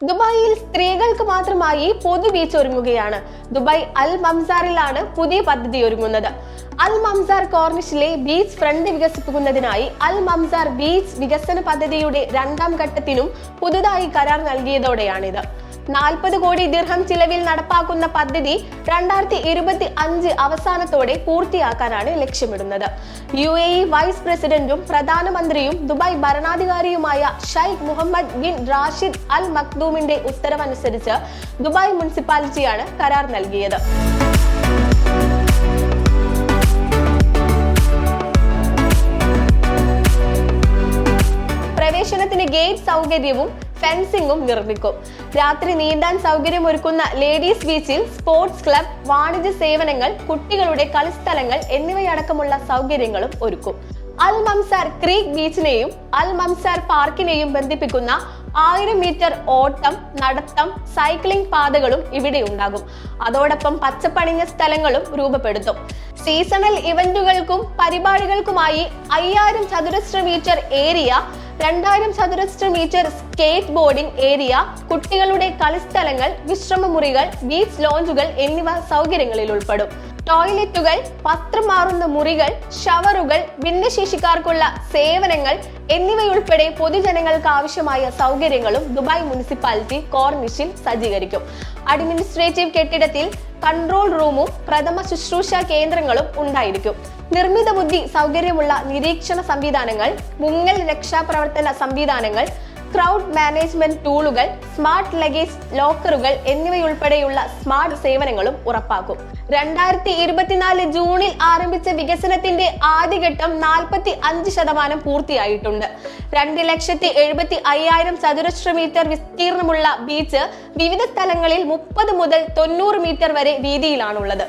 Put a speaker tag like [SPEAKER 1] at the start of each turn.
[SPEAKER 1] ദുബായിൽ സ്ത്രീകൾക്ക് മാത്രമായി പൊതു ബീച്ച് ഒരുങ്ങുകയാണ്. ദുബായ് അൽ മംസാറിലാണ് പുതിയ പദ്ധതി ഒരുങ്ങുന്നത്. അൽ മംസാർ കോർണിഷിലെ ബീച്ച് ഫ്രണ്ട് വികസിപ്പിക്കുന്നതിനായി അൽ മംസാർ ബീച്ച് വികസന പദ്ധതിയുടെ രണ്ടാം ഘട്ടത്തിനും പുതുതായി കരാർ നൽകിയതോടെയാണിത്. നാൽപ്പത് കോടി ദിർഹം ചിലവിൽ നടപ്പാക്കുന്ന പദ്ധതി രണ്ടായിരത്തി ഇരുപത്തി അഞ്ച് അവസാനത്തോടെ പൂർത്തിയാക്കാനാണ് ലക്ഷ്യമിടുന്നത്. യു എ ഇ വൈസ് പ്രസിഡന്റും പ്രധാനമന്ത്രിയും Dubai ഭരണാധികാരിയുമായ Sheikh Mohammed bin Rashid Al മക്ദൂമിന്റെ ഉത്തരവനുസരിച്ച് ദുബായ് മുനിസിപ്പാലിറ്റിയാണ് കരാർ നൽകിയത്. പ്രവേശനത്തിന് ഗേറ്റ് സൗകര്യവും ഫെൻസിംഗും നിർമ്മിക്കും. രാത്രി നീന്താൻ സൗകര്യമൊരുക്കുന്ന ലേഡീസ് ബീച്ചിൽ സ്പോർട്സ് ക്ലബ് വാണിജ്യ സേവനങ്ങൾ കുട്ടികളുടെ കളിസ്ഥലങ്ങൾ എന്നിവയടക്കമുള്ള സൗകര്യങ്ങളും ഒരുക്കും. അൽ മംസാർ ക്രീക്ക് ബീച്ചിനെയും അൽ മംസാർ പാർക്കിനെയും ബന്ധിപ്പിക്കുന്ന ആയിരം മീറ്റർ ഓട്ടം നടത്തം സൈക്ലിംഗ് പാതകളും ഇവിടെ ഉണ്ടാകും. അതോടൊപ്പം പച്ചപ്പണിഞ്ഞ സ്ഥലങ്ങളും രൂപപ്പെടുത്തും. സീസണൽ ഇവന്റുകൾക്കും പരിപാടികൾക്കുമായി അയ്യായിരം ചതുരശ്ര മീറ്റർ ഏരിയ രണ്ടായിരം ചതുരശ്ര മീറ്റർ സ്കേറ്റ് ബോർഡിംഗ് ഏരിയ കുട്ടികളുടെ കളിസ്ഥലങ്ങൾ വിശ്രമമുറികൾ ബീച്ച് ലോഞ്ചുകൾ എന്നിവ സൗകര്യങ്ങളിൽ ഉൾപ്പെടും. ടോയ്ലറ്റുകൾ പത്രം മാറുന്ന മുറികൾ ഷവറുകൾ ഭിന്നശേഷിക്കാർക്കുള്ള സേവനങ്ങൾ എന്നിവയുൾപ്പെടെ പൊതുജനങ്ങൾക്ക് ആവശ്യമായ സൗകര്യങ്ങളും ദുബായ് മുനിസിപ്പാലിറ്റി കോർണിഷിൽ സജ്ജീകരിക്കും. അഡ്മിനിസ്ട്രേറ്റീവ് കെട്ടിടത്തിൽ കൺട്രോൾ റൂമും പ്രഥമ ശുശ്രൂഷ കേന്ദ്രങ്ങളും ഉണ്ടായിരിക്കും. നിർമ്മിത ബുദ്ധി സൗകര്യമുള്ള നിരീക്ഷണ സംവിധാനങ്ങൾ മുങ്ങൽ രക്ഷാപ്രവർത്തന സംവിധാനങ്ങൾ ക്രൗഡ് മാനേജ്മെന്റ് ടൂളുകൾ സ്മാർട്ട് ലഗേജ് ലോക്കറുകൾ എന്നിവയുൾപ്പെടെയുള്ള സ്മാർട്ട് സേവനങ്ങളും ഉറപ്പാക്കും. രണ്ടായിരത്തി ഇരുപത്തിനാല് ജൂണിൽ ആരംഭിച്ച വികസനത്തിന്റെ ആദ്യഘട്ടം നാൽപ്പത്തി അഞ്ച് ശതമാനം പൂർത്തിയായിട്ടുണ്ട്. രണ്ട് ലക്ഷത്തി എഴുപത്തി അയ്യായിരം ചതുരശ്ര മീറ്റർ വിസ്തീർണമുള്ള ബീച്ച് വിവിധ സ്ഥലങ്ങളിൽ മുപ്പത് മുതൽ തൊണ്ണൂറ് മീറ്റർ വരെ വീതിയിലാണുള്ളത്.